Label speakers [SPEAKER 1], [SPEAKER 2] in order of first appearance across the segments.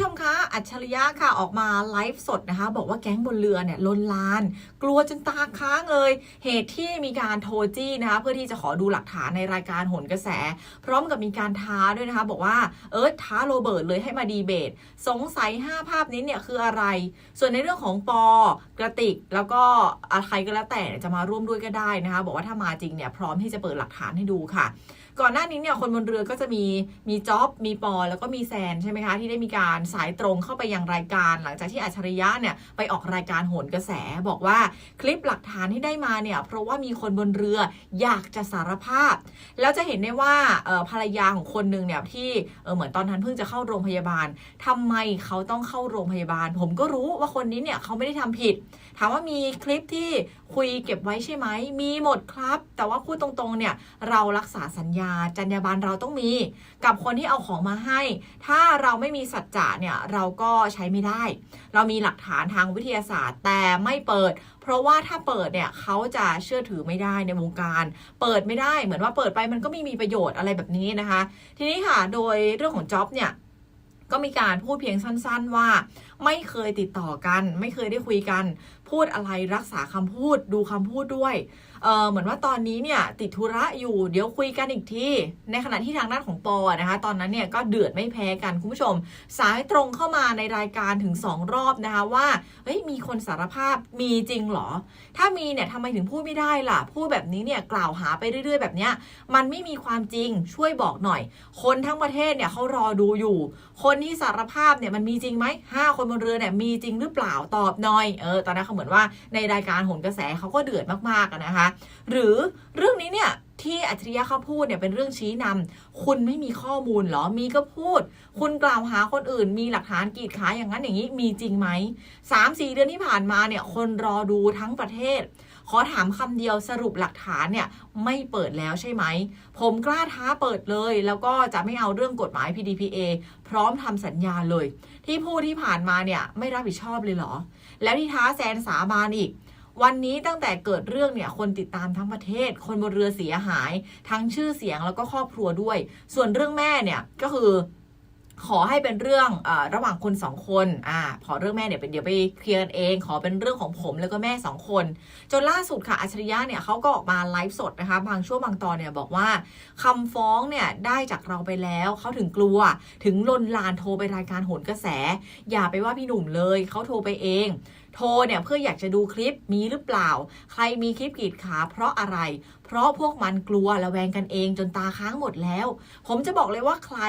[SPEAKER 1] ผู้ชมคะอัจฉริยะค่ะออกมาไลฟ์สดนะคะ บอกว่าแก๊งบนเรือเนี่ยลนลาน กลัวจนตาค้างเลย เหตุที่มีการโทรจี้นะคะ เพื่อที่จะขอดูหลักฐานในรายการหนกระแส พร้อมกับมีการท้าด้วยนะคะ บอกว่าเอิร์ธท้าโรเบิร์ตเลยให้มาดีเบต สงสัย 5 ภาพนี้เนี่ยคืออะไร ส่วนในเรื่องของปอกระติกแล้วก็อะไรก็แล้วแต่จะมาร่วมด้วยก็ได้นะคะ บอกว่าถ้ามาจริงเนี่ยพร้อมที่จะเปิดหลักฐานให้ดูค่ะ ก่อนหน้านี้เนี่ยคนบนเรือก็จะมีมีจ็อบมีปอแล้วก็มีแซนใช่ไหมคะที่ได้มีการสายตรงเข้าไปยังรายการ หลังจากที่อัจฉริยะเนี่ยไปออกรายการโหนกระแส บอกว่าคลิปหลักฐานที่ได้มาเนี่ยเพราะว่ามีคนบนเรืออยากจะสารภาพ แล้วจะเห็นได้ว่าภรรยาของคนหนึ่งเนี่ยที่เเหมือนตอนนั้นเพิ่งจะเข้าโรงพยาบาลทำไมเขาต้องเข้าโรงพยาบาล ผมก็รู้ว่าคนนี้เนี่ยเขาไม่ได้ทำผิด ถามว่ามีคลิปที่คุยเก็บไว้ใช่ไหม มีหมดครับ แต่ว่าพูดตรงๆเนี่ยเรารักษาสัญญาจรรยาบรรณเราต้องมี กับคนที่เอาของมาให้ ถ้าเราไม่มีสัจจะเนี่ยเราก็ใช้ไม่ได้ เรามีหลักฐานทางวิทยาศาสตร์ แต่ไม่เปิด เพราะว่าถ้าเปิดเนี่ยเขาจะเชื่อถือไม่ได้ในวงการ เปิดไม่ได้เหมือนว่าเปิดไปมันก็ไม่มีประโยชน์อะไรแบบนี้นะคะ ทีนี้ค่ะโดยเรื่องของจ็อบเนี่ยก็มีการพูดเพียงสั้น ๆว่า ไม่เคยติดต่อกัน ไม่เคยได้คุยกัน พูดอะไรรักษาคำพูดดูคำพูดด้วยเเหมือนว่าตอนนี้เนี่ยติดธุระอยู่เดี๋ยวคุยกันอีกทีในขณะที่ทางด้านของปอนะคะ ตอนนั้นเนี่ยก็เดือดไม่แพ้กันคุณผู้ชม สายตรงเข้ามาในรายการถึง 2 รอบนะคะว่าเฮ้ยมีคนสารภาพมีจริงเหรอ ถ้ามีเนี่ยทำไมถึงพูดไม่ได้ล่ะ พูดแบบนี้เนี่ยกล่าวหาไปเรื่อย ๆ แบบเนี้ยมันไม่มีความจริงช่วยบอกหน่อย คนทั้งประเทศเนี่ยเขารอดูอยู่ คนที่สารภาพเนี่ยมันมีจริงไหมห้าคนบนเรือเนี่ยมีจริงหรือเปล่าตอบหน่อยเออตอนนั้นเขามือนว่าในรายการหนกระแสเขาก็เดือดมากๆนะคะ หรือเรื่องนี้เนี่ยที่อัจฉริยะเขาพูดเนี่ยเป็นเรื่องชี้นำคุณไม่มีข้อมูลเหรอ มีก็พูด คุณกล่าวหาคนอื่น มีหลักฐานกีดขายอย่างนั้นอย่างนี้มีจริงไหมสามสี่เดือนที่ผ่านมาเนี่ยคนรอดูทั้งประเทศ ขอถามคำเดียวสรุปหลักฐานเนี่ยไม่เปิดแล้วใช่ไหม ผมกล้าท้าเปิดเลย แล้วก็จะไม่เอาเรื่องกฎหมาย PDPA พร้อมทำสัญญาเลย ที่พูดที่ผ่านมาเนี่ยไม่รับผิดชอบเลยเหรอ แล้วที่ท้าแซนสาบานอีกวันนี้ตั้งแต่เกิดเรื่องเนี่ยคนติดตามทั้งประเทศ คนบนเรือเสียหาย ทั้งชื่อเสียงแล้วก็ครอบครัวด้วย ส่วนเรื่องแม่เนี่ยก็คือ ขอให้เป็นเรื่องอระหว่างคนสองคนอ่าขอเรื่องแม่เนี่ยเป็นเดี๋ยวไปเคลียร์กันเอง ขอเป็นเรื่องของผมแล้วก็แม่สองคน จนล่าสุดค่ะอัจฉริยะเนี่ยเขาก็ออกมาไลฟ์สดนะคะ บางช่วงบางตอนเนี่ยบอกว่าคำฟ้องเนี่ยได้จากเราไปแล้วเขาถึงกลัว ถึงลนลานโทรไปรายการโหนกระแส อย่าไปว่าพี่หนุ่มเลยเขาโทรไปเอง โทรเนี่ยเพื่ออยากจะดูคลิปมีหรือเปล่า ใครมีคลิปกีดขาเพราะอะไร เพราะพวกมันกลัวระแวงกันเองจนตาค้างหมดแล้ว ผมจะบอกเลยว่าใคร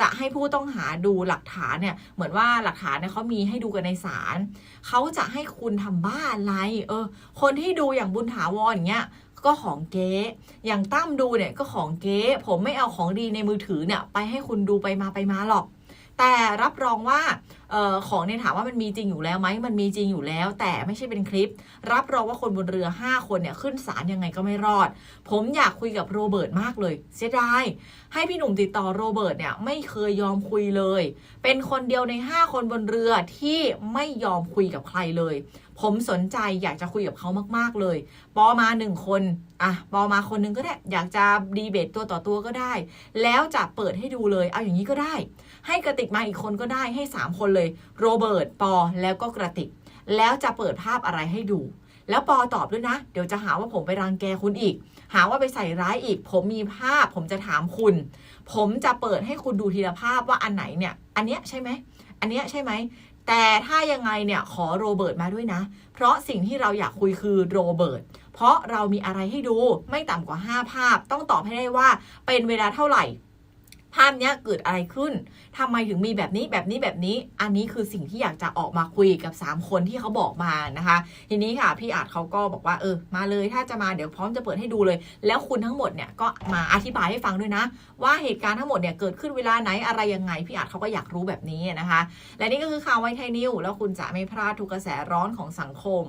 [SPEAKER 1] จะให้ผู้ต้องหาดูหลักฐานเนี่ยเหมือนว่าหลักฐานเนี่ยเขามีให้ดูกันในศาลเขาจะให้คุณทำบ้าอะไรเออ คนที่ดูอย่างบุญถาวรอย่างเงี้ยก็ของเก๊ อย่างตั้มดูเนี่ยก็ของเก๊ ผมไม่เอาของดีในมือถือเนี่ยไปให้คุณดูไปมาไปมาหรอก แต่รับรองว่าออของเนี่ยถามว่ามันมีจริงอยู่แล้วไหมมันมีจริงอยู่แล้ว แต่ไม่ใช่เป็นคลิป รับรองว่าคนบนเรือ 5 คนเนี่ยขึ้นศาลยังไงก็ไม่รอด ผมอยากคุยกับโรเบิร์ตมากเลย เสียดายให้พี่หนุ่มติดต่อโรเบิร์ตเนี่ยไม่เคยยอมคุยเลย เป็นคนเดียวใน 5 คนบนเรือที่ไม่ยอมคุยกับใครเลย ผมสนใจอยากจะคุยกับเขามากๆเลย ปอมาหนึ่งคนอะปอมาคนหนึงก็ได้อยากจะดีเบตตัวต่อตัวก็ได้ แล้วจะเปิดให้ดูเลย เอาอย่างนี้ก็ได้ ให้กระติกมาอีกคนก็ได้ให้ 3 คนเลย โรเบิร์ตปอ แล้วก็กระติก แล้วจะเปิดภาพอะไรให้ดู แล้วปอตอบด้วยนะ เดี๋ยวจะหาว่าผมไปรังแกคุณอีก หาว่าไปใส่ร้ายอีก ผมมีภาพ ผมจะถามคุณ ผมจะเปิดให้คุณดูทีละภาพว่าอันไหนเนี่ย อันเนี้ยใช่ไหมอันเนี้ยใช่ไหมแต่ถ้ายังไงเนี่ยขอโรเบิร์ตมาด้วยนะ เพราะสิ่งที่เราอยากคุยคือโรเบิร์ต เพราะเรามีอะไรให้ดูไม่ต่ำกว่า 5 ภาพ ต้องตอบให้ได้ว่าเป็นเวลาเท่าไหร่ ภาพเนี้ยเกิดอะไรขึ้นทำไมถึงมีแบบนี้แบบนี้แบบนี้ อันนี้คือสิ่งที่อยากจะออกมาคุยกับ 3 คนที่เขาบอกมานะคะ ทีนี้ค่ะพี่อาจเขาก็บอกว่าเออมาเลยถ้าจะมาเดี๋ยวพร้อมจะเปิดให้ดูเลย แล้วคุณทั้งหมดเนี่ยก็มาอธิบายให้ฟังด้วยนะ ว่าเหตุการณ์ทั้งหมดเนี่ยเกิดขึ้นเวลาไหนอะไรยังไงพี่อาจเขาก็อยากรู้แบบนี้นะคะ และนี่ก็คือข่าวไวไทยนิวแล้วคุณจะไม่พลาดทุกกระแสร้อนของสังคม